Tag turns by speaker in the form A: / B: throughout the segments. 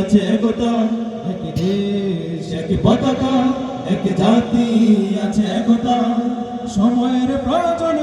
A: আছে এক এক জাতি আছে
B: সময়ের প্রয়োজন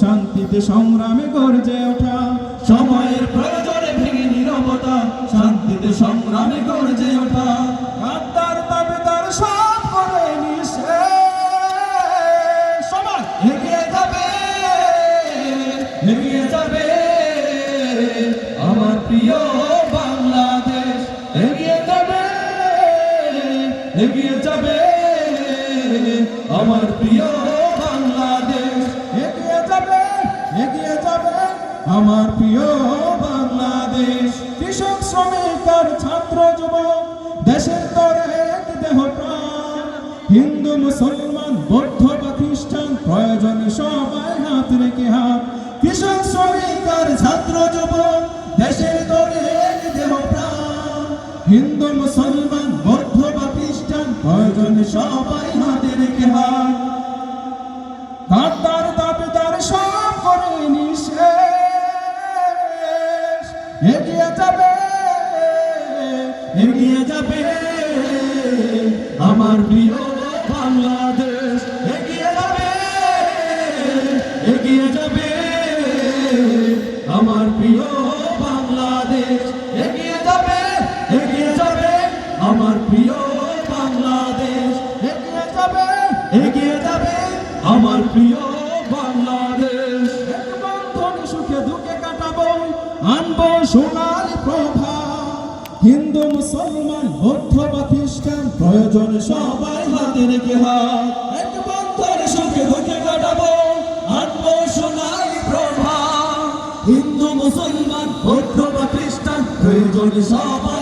B: শান্তিতে সংগ্রামে গর্জে ওঠা।
A: সময়ের প্রয়োজনে ভেঙে নিরবতা, শান্তিতে সংগ্রামে গর্জে ওঠা।
B: সবাই
A: এগিয়ে যাবে এগিয়ে যাবে। আমার প্রিয় এগিয়ে যাবে। আমার প্রিয় বাংলাদেশ,
B: এগিয়ে যাবে এগিয়ে যাবে। আমার প্রিয় বাংলাদেশ, কৃষক, শ্রমিক আর ছাত্র, যুবক, দেশের সবাই রেখে এগিয়ে যাবে।
A: আমার প্রিয় বাংলাদেশ, এগিয়ে যাবে এগিয়ে যাবে। আমার প্রিয় বাংলাদেশ, এগিয়ে যাবে এগিয়ে যাবে। আমার প্রিয়
B: এগিয়ে যাবে
A: আমার প্রিয় বাংলাদেশ।
B: বন্ধনে সুখে দুঃখে কাটাবো, আনব সোনালি প্রভা। হিন্দু, মুসলমান, বৌদ্ধ বা খ্রিস্টান, প্রয়োজনে সবাই হাতে রেখে হাত
A: এক বন্ধনে সুখে দুঃখে কাটাবো, আনব সোনালি প্রভা। হিন্দু, মুসলমান, বৌদ্ধ বা খ্রিস্টান, প্রয়োজনে সবাই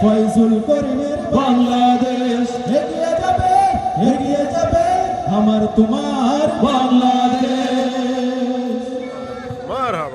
B: ফয়জুল করিমের
A: বাংলাদেশ।
B: এগিয়ে যাবে
A: এগিয়ে যাবে।
B: আমার তোমার
A: বাংলাদেশ।